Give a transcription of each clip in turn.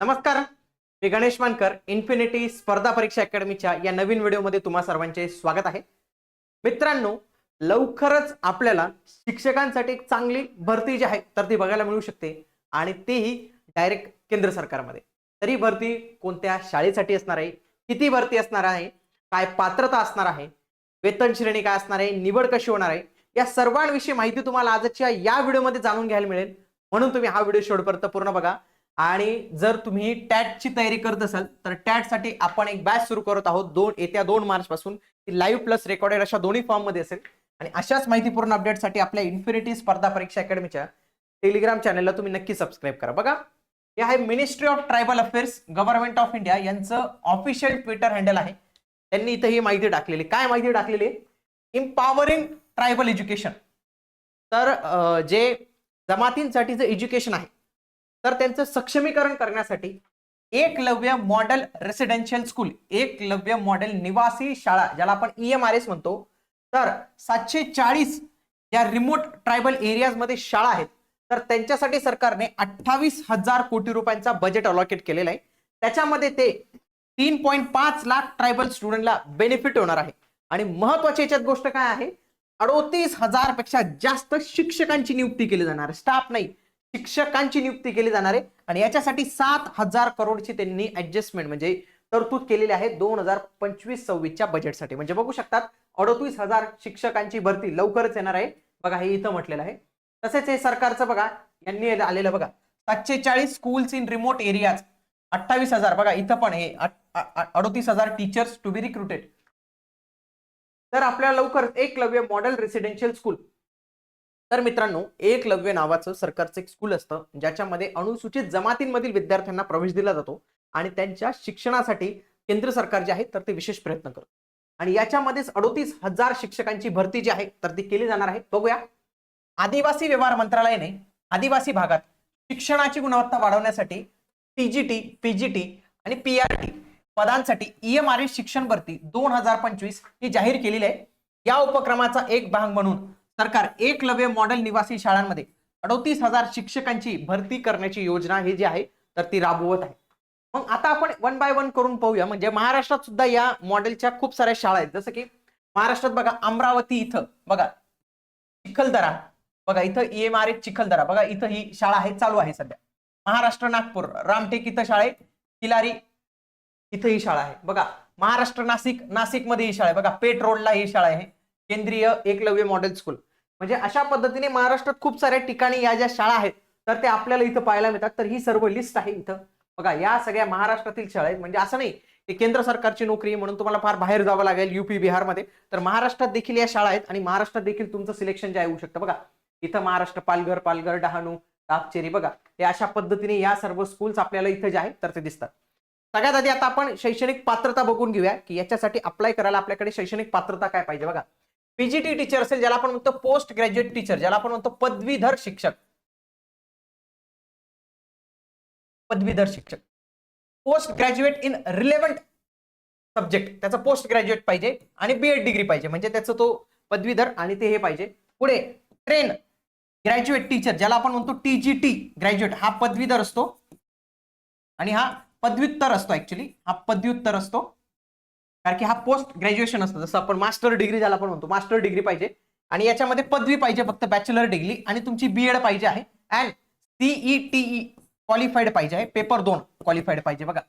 नमस्कार. मी गणेश मानकर इन्फिनिटी स्पर्धा परीक्षा अकॅडमीच्या या नवीन व्हिडिओमध्ये तुम्हा सर्वांचे स्वागत आहे. मित्रांनो लवकरच आपल्याला शिक्षकांसाठी एक चांगली भरती जी आहे तर ती बघायला मिळू शकते आणि तेही डायरेक्ट केंद्र सरकारमध्ये. तरी भरती कोणत्या शाळेसाठी असणार आहे किती भरती असणार आहे काय पात्रता असणार आहे वेतन श्रेणी काय असणार आहे निवड कशी होणार आहे या सर्वांविषयी माहिती तुम्हाला आजच्या या व्हिडिओमध्ये जाणून घ्यायला मिळेल. म्हणून तुम्ही हा व्हिडिओ शेवटपर्यंत पूर्ण बघा. आणि जर तुम्ही टॅटची तयारी करत असाल तर टॅटसाठी आपण एक बॅच सुरू करत आहोत. दोन येत्या दोन मार्च पासून लाईव्ह प्लस रेकॉर्डेड अशा दोन्ही फॉर्ममध्ये असेल. आणि अशाच माहितीपूर्ण अपडेटसाठी आपल्या इन्फिनिटी स्पर्धा परीक्षा अकॅडमीच्या टेलिग्राम चॅनलला तुम्ही नक्की सबस्क्राईब करा. बघा हे आहे ministry of tribal affairs government of India यांचं ऑफिशियल ट्विटर हँडल आहे. त्यांनी इथे ही माहिती टाकलेली. काय माहिती टाकलेली? इम्पॉवरिंग ट्रायबल एज्युकेशन तर जे जमातींसाठी जे एज्युकेशन आहे तर त्यांचं सक्षमीकरण करण्यासाठी Eklavya model residential school Eklavya model निवासी शाळा ज्याला आपण ई एम आर एस म्हणतो. तर सातशे चाळीस या रिमोट ट्रायबल एरियाजमध्ये शाळा आहेत. तर त्यांच्यासाठी सरकारने अठ्ठावीस हजार कोटी रुपयांचा बजेट अलॉकेट केलेला आहे. त्याच्यामध्ये ते तीन पॉईंट पाच लाख ट्रायबल स्टुडंटला बेनिफिट होणार आहे. आणि महत्वाची याच्यात गोष्ट काय आहे? अडोतीस हजारपेक्षा जास्त शिक्षकांची नियुक्ती केली जाणार. स्टाफ नाही. शिक्षकांची नियुक्ती केली जाणार आहे. आणि याच्यासाठी सात हजार करोडची त्यांनी ऍडजस्टमेंट म्हणजे तरतूद केलेली आहे दोन हजार पंचवीस सव्वीसच्या बजेटसाठी म्हणजे बघू शकतात अडतीस हजार शिक्षकांची भरती लवकरच येणार आहे. बघा हे इथं म्हटलेलं आहे. तसेच हे सरकारचं बघा यांनी आलेलं बघा. सातशे चाळीस स्कूल्स इन रिमोट एरियाज अठ्ठावीस हजार. बघा इथं पण हे अडतीस हजार टीचर्स टू बी रिक्रुटेड तर आपल्याला लवकर एकलव्य मॉडेल रेसिडेन्शियल स्कूल तर मित्रांनो एकलव्य नावाचं सरकारचं एक स्कूल असतं ज्याच्यामध्ये अनुसूचित जमातींमधील विद्यार्थ्यांना प्रवेश दिला जातो आणि त्यांच्या शिक्षणासाठी केंद्र सरकार जे आहे तर ते विशेष प्रयत्न करतो. आणि याच्यामध्येच अडोतीस हजार शिक्षकांची भरती जी आहे तर ती केली जाणार आहे. बघूया. आदिवासी व्यवहार मंत्रालयाने आदिवासी भागात शिक्षणाची गुणवत्ता वाढवण्यासाठी टीजीटी पीजीटी आणि पीआरटी पदांसाठी ईएमआरए शिक्षण भरती दोन हजार पंचवीस ही जाहीर केलेली आहे. या उपक्रमाचा एक भाग म्हणून सरकार एकलव्य मॉडेल निवासी शाळांमध्ये अडोतीस हजार शिक्षकांची भरती करण्याची योजना ही जी आहे तर ती राबवत आहे. मग आता आपण वन बाय वन करून पाहूया. म्हणजे महाराष्ट्रात सुद्धा या मॉडेलच्या खूप साऱ्या शाळा आहेत. जसं की महाराष्ट्रात बघा अमरावती इथं बघा चिखलदरा. बघा इथं E M R S Chikhaldara. बघा इथं ही शाळा आहे चालू आहे सध्या. महाराष्ट्र नागपूर रामटेक इथं शाळा आहे किलारी इथं ही शाळा आहे. बघा महाराष्ट्र नाशिक नाशिकमध्ये ही शाळा आहे. बघा पेट रोडला ही शाळा आहे. केंद्रीय एकलव्य मॉडेल स्कूल. म्हणजे अशा पद्धतीने महाराष्ट्रात खूप साऱ्या ठिकाणी या ज्या शाळा आहेत तर ते आपल्याला इथं पाहायला मिळतात. तर ही सर्व लिस्ट आहे इथं. बघा या सगळ्या महाराष्ट्रातील शाळा आहेत. म्हणजे असं नाही की केंद्र सरकारची नोकरी आहे म्हणून तुम्हाला फार बाहेर जावं लागेल युपी बिहारमध्ये. तर महाराष्ट्रात देखील या शाळा आहेत आणि महाराष्ट्रात देखील तुमचं सिलेक्शन जे आहे होऊ शकतं. बघा इथं महाराष्ट्र पालघर पालघर डहाणू दापचेरी बघा. हे अशा पद्धतीने या सर्व स्कूल्स आपल्याला इथं जे आहेत तर ते दिसतात. सगळ्यात आधी आता आपण शैक्षणिक पात्रता बघून घेऊया की याच्यासाठी अप्लाय करायला आपल्याकडे शैक्षणिक पात्रता काय पाहिजे. बघा पीजीटी टीचर असेल ज्याला आपण म्हणतो पोस्ट ग्रॅज्युएट टीचर ज्याला आपण म्हणतो पदवीधर शिक्षक. पदवीधर शिक्षक. Post graduate in relevant subject. त्याचा पोस्ट ग्रॅज्युएट पाहिजे आणि बीएड डिग्री पाहिजे. म्हणजे त्याचं तो पदवीधर आणि ते हे पाहिजे. पुढे ट्रेन ग्रॅज्युएट टीचर ज्याला आपण म्हणतो टीजीटी ग्रॅज्युएट. हा पदवीधर असतो. आणि हा पदव्युत्तर असतो ऍक्च्युली हा पदव्युत्तर असतो. कारण की हा पोस्ट ग्रॅज्युएशन असतं. जसं आपण मास्टर डिग्री ज्याला आपण म्हणतो मास्टर डिग्री पाहिजे. आणि याच्यामध्ये पदवी पाहिजे फक्त बॅचलर डिग्री आणि तुमची बीएड पाहिजे आहे. अँड सीईटीई क्वालिफाईड पाहिजे आहे. पेपर दोन क्वालिफाईड पाहिजे बघा.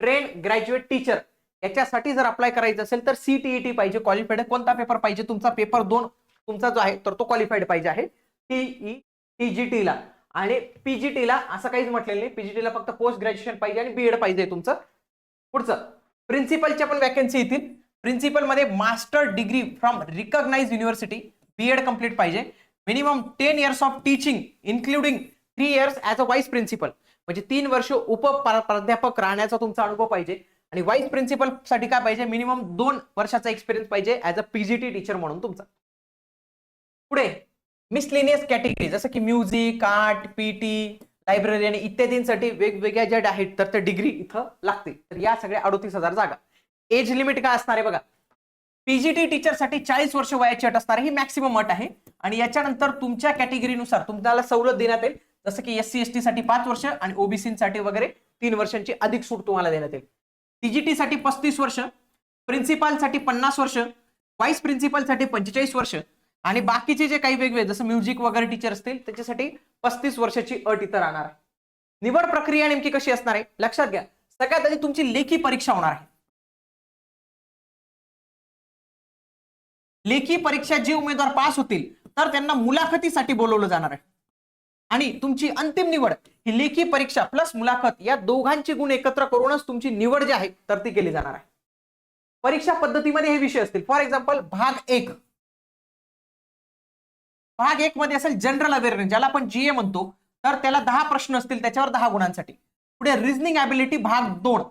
ट्रेन ग्रॅज्युएट टीचर याच्यासाठी जर अप्लाय करायचं असेल तर सीटीईटी पाहिजे क्वालिफाईड कोणता पेपर पाहिजे? तुमचा पेपर दोन तुमचा जो आहे तर तो क्वालिफाईड पाहिजे आहे. टीई टीजीटी ला. आणि पीजीटी ला असं काहीच म्हटलेलं नाही. पीजीटी ला फक्त पोस्ट ग्रॅज्युएशन पाहिजे आणि बीएड पाहिजे तुमचं. पुढचं. प्रिन्सिपलच्या पण वॅकन्सी येतील. प्रिन्सिपलमध्ये master degree from recognise university BEd complete पाहिजे. Minimum ten years of teaching including three years as a vice principal म्हणजे तीन वर्ष उप प्राध्यापक राहण्याचा तुमचा अनुभव पाहिजे. आणि वाईस प्रिन्सिपलसाठी काय पाहिजे? मिनिमम दोन वर्षाचा एक्सपिरियन्स पाहिजे ॲज अ पीजीटी टीचर म्हणून तुमचा. पुढे मिसलिनियस कॅटेगरी जसं की म्युझिक आर्ट पीटी लायब्ररी आणि इत्यादींसाठी वेगवेगळ्या ज्या आहेत तर त्या डिग्री इथं लागते तर या सगळ्या अडोतीस हजार जागा. एज लिमिट काय असणार आहे बघा? पीजीटी टीचरसाठी चाळीस वर्ष वयाची अट असणार ही मॅक्सिमम अट आहे. आणि याच्यानंतर तुमच्या कॅटेगरीनुसार तुम्हाला सवलत देण्यात येईल. जसं की एससी एसटी एस टी साठी पाच वर्ष आणि ओबीसीसाठी वगैरे तीन वर्षांची अधिक सूट तुम्हाला देण्यात येईल. टीजीटी साठी पस्तीस वर्ष प्रिन्सिपालसाठी पन्नास वर्ष व्हाईस प्रिन्सिपलसाठी पंचेचाळीस वर्ष आणि बाकीचे जे काही वेगवेगळे जसं म्युझिक वगैरे टीचर असतील त्याच्यासाठी पस्तीस वर्षाची अट इथं राहणार आहे. निवड प्रक्रिया नेमकी कशी असणार आहे? लक्षात घ्या. सगळ्यात आधी तुमची लेखी परीक्षा होणार आहे. लेखी परीक्षा जे उमेदवार पास होतील तर त्यांना मुलाखतीसाठी बोलवलं जाणार आहे. आणि तुमची अंतिम निवड ही लेखी परीक्षा प्लस मुलाखत या दोघांची गुण एकत्र करूनच तुमची निवड जी आहे तर ती केली जाणार आहे. परीक्षा पद्धतीमध्ये हे विषय असतील. फॉर एक्झाम्पल भाग एक. भाग एक मध्ये असेल जनरल अवेअरनेस ज्याला आपण जीए म्हणतो तर त्याला दहा प्रश्न असतील त्याच्यावर दहा गुणांसाठी. पुढे रिझनिंग ॲबिलिटी भाग दोन.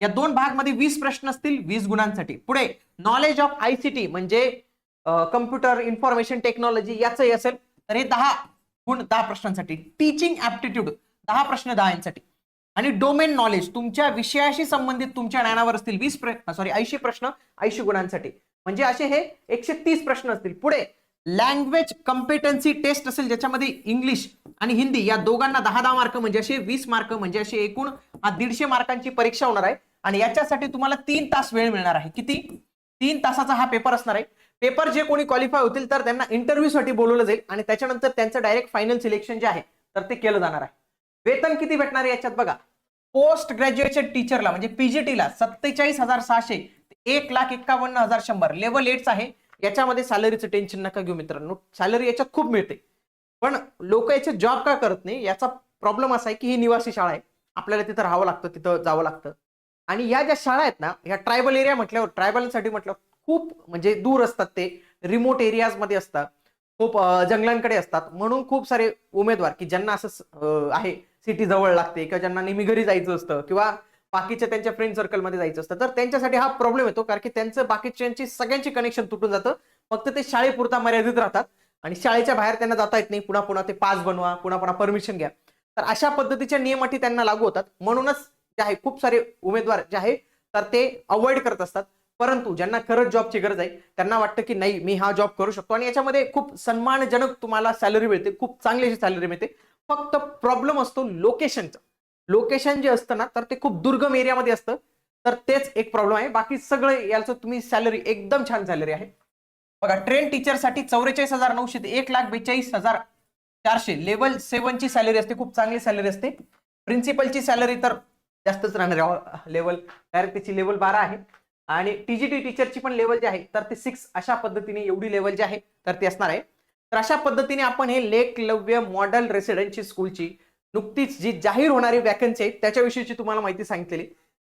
या दोन भागमध्ये वीस प्रश्न असतील वीस गुणांसाठी. पुढे नॉलेज ऑफ आयसीटी म्हणजे कम्प्युटर इन्फॉर्मेशन टेक्नॉलॉजी याचंही असेल तर हे दहा गुण दहा प्रश्नांसाठी. टीचिंग ऍप्टिट्यूड दहा प्रश्न दहा यांसाठी. आणि डोमेन नॉलेज तुमच्या विषयाशी संबंधित तुमच्या ज्ञानावर असतील वीस सॉरी ऐंशी प्रश्न ऐंशी गुणांसाठी. म्हणजे असे हे एकशे तीस प्रश्न असतील. पुढे लँग्वेज कम्पिटन्सी टेस्ट असेल ज्याच्यामध्ये इंग्लिश आणि हिंदी या दोघांना दहा दहा मार्क म्हणजे असे वीस मार्क म्हणजे असे एकूण हा दीडशे मार्कांची परीक्षा होणार आहे. आणि याच्यासाठी तुम्हाला तीन तास वेळ मिळणार आहे. किती? तीन तासाचा हा पेपर असणार आहे. पेपर जे कोणी क्वालिफाय होतील तर त्यांना इंटरव्ह्यूसाठी बोलवलं जाईल आणि त्याच्यानंतर त्यांचं डायरेक्ट फायनल सिलेक्शन जे आहे तर ते केलं जाणार आहे. वेतन किती भेटणार आहे याच्यात बघा. पोस्ट ग्रॅज्युएशन टीचरला म्हणजे पीजीटीला सत्तेचाळीस हजार सहाशे एक लाख एक्कावन्न हजार शंभर. लेवल एटच आहे. याच्यामध्ये सॅलरीचं टेन्शन नका घेऊ मित्रांनो. सॅलरी याच्यात खूप मिळते. पण लोक याचे जॉब का करत नाही? याचा प्रॉब्लेम असा आहे की ही निवासी शाळा आहे. आपल्याला तिथं राहावं लागतं तिथं जावं लागतं. आणि या ज्या शाळा आहेत ना ह्या ट्रायबल एरिया म्हटल्यावर ट्रायबलसाठी म्हटल्यावर खूप म्हणजे दूर असतात ते. रिमोट एरियाजमध्ये असतात. खूप जंगलांकडे असतात. म्हणून खूप सारे उमेदवार की ज्यांना असं आहे. सिटी जवळ लागते किंवा ज्यांना नेहमी घरी जायचं असतं किंवा बाकीच्या त्यांच्या फ्रेंड सर्कलमध्ये जायचं असतं. तर त्यांच्यासाठी हा प्रॉब्लेम येतो कारण की त्यांचं बाकीच्यांची सगळ्यांची कनेक्शन तुटून जातं. फक्त ते शाळेपुरता मर्यादित राहतात. आणि शाळेच्या बाहेर त्यांना जाता येत नाही. पुन्हा पुन्हा ते पास बनवा पुन्हा पुन्हा परमिशन घ्या. तर अशा पद्धतीच्या नियमाठी त्यांना लागू होतात. म्हणूनच जे आहे खूप सारे उमेदवार जे आहे तर ते अवॉइड करत असतात. परंतु ज्यांना खरंच जॉबची गरज आहे त्यांना वाटतं की नाही मी हा जॉब करू शकतो. आणि याच्यामध्ये खूप सन्मानजनक तुम्हाला सॅलरी मिळते. खूप चांगली अशी सॅलरी मिळते. फक्त प्रॉब्लेम असतो लोकेशनचा लोकेशन जे असतं ना तर ते खूप दुर्गम एरियामध्ये असतं. तर तेच एक प्रॉब्लेम आहे. बाकी सगळं याचं तुम्ही सॅलरी एकदम छान सॅलरी आहे. बघा ट्रेन टीचरसाठी चौवेचाळीस हजार नऊशे ते एक लाख बेचाळीस हजार चारशे लेवल सेवनची सॅलरी असते. खूप चांगली सॅलरी असते. प्रिन्सिपलची सॅलरी तर जास्तच राहणार लेवल डायरेक्ट त्याची लेवल बारा आहे. आणि टीजीटी टीचरची पण लेवल जी आहे तर ते सिक्स अशा पद्धतीने एवढी लेवल जी आहे तर ती असणार आहे. तर अशा पद्धतीने आपण हे लेकलव्य मॉडेल रेसिडेन्सी स्कूलची नुकतीच जी जाहीर होणारी वॅकन्सी आहे त्याच्याविषयीची तुम्हाला माहिती सांगितलेली.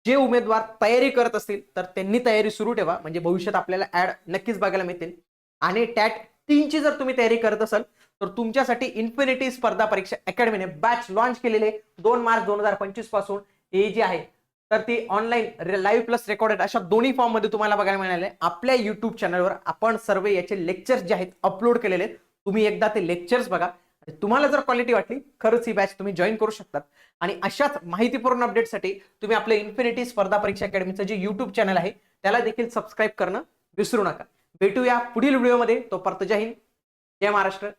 जे उमेदवार तयारी करत असतील तर त्यांनी तयारी सुरू ठेवा. म्हणजे भविष्यात आपल्याला ऍड नक्कीच बघायला मिळतील. आणि टॅट तीनची जर तुम्ही तयारी करत असाल तर तुमच्यासाठी इन्फिनिटी स्पर्धा परीक्षा अकॅडमीने बॅच लॉन्च केलेले दोन मार्च दोन हजार पंचवीसपासून. हे जी आहे तर ती ऑनलाईन लाईव्ह प्लस रेकॉर्डेड अशा दोन्ही फॉर्ममध्ये तुम्हाला बघायला मिळाले आपल्या युट्यूब चॅनलवर आपण सर्व याचे लेक्चर्स जे आहेत अपलोड केलेले तुम्ही एकदा ते लेक्चर्स बघा. आणि तुम्हाला जर क्वालिटी वाटली खरंच ही बॅच तुम्ही जॉईन करू शकतात. आणि अशाच माहितीपूर्ण अपडेटसाठी तुम्ही आपलं इन्फिनिटी स्पर्धा परीक्षा अकॅडमीचं जे युट्यूब चॅनल आहे त्याला देखील सबस्क्राईब करणं विसरू नका. भेटूया पुढील व्हिडिओमध्ये तो परत जय हिंद. जय महाराष्ट्र.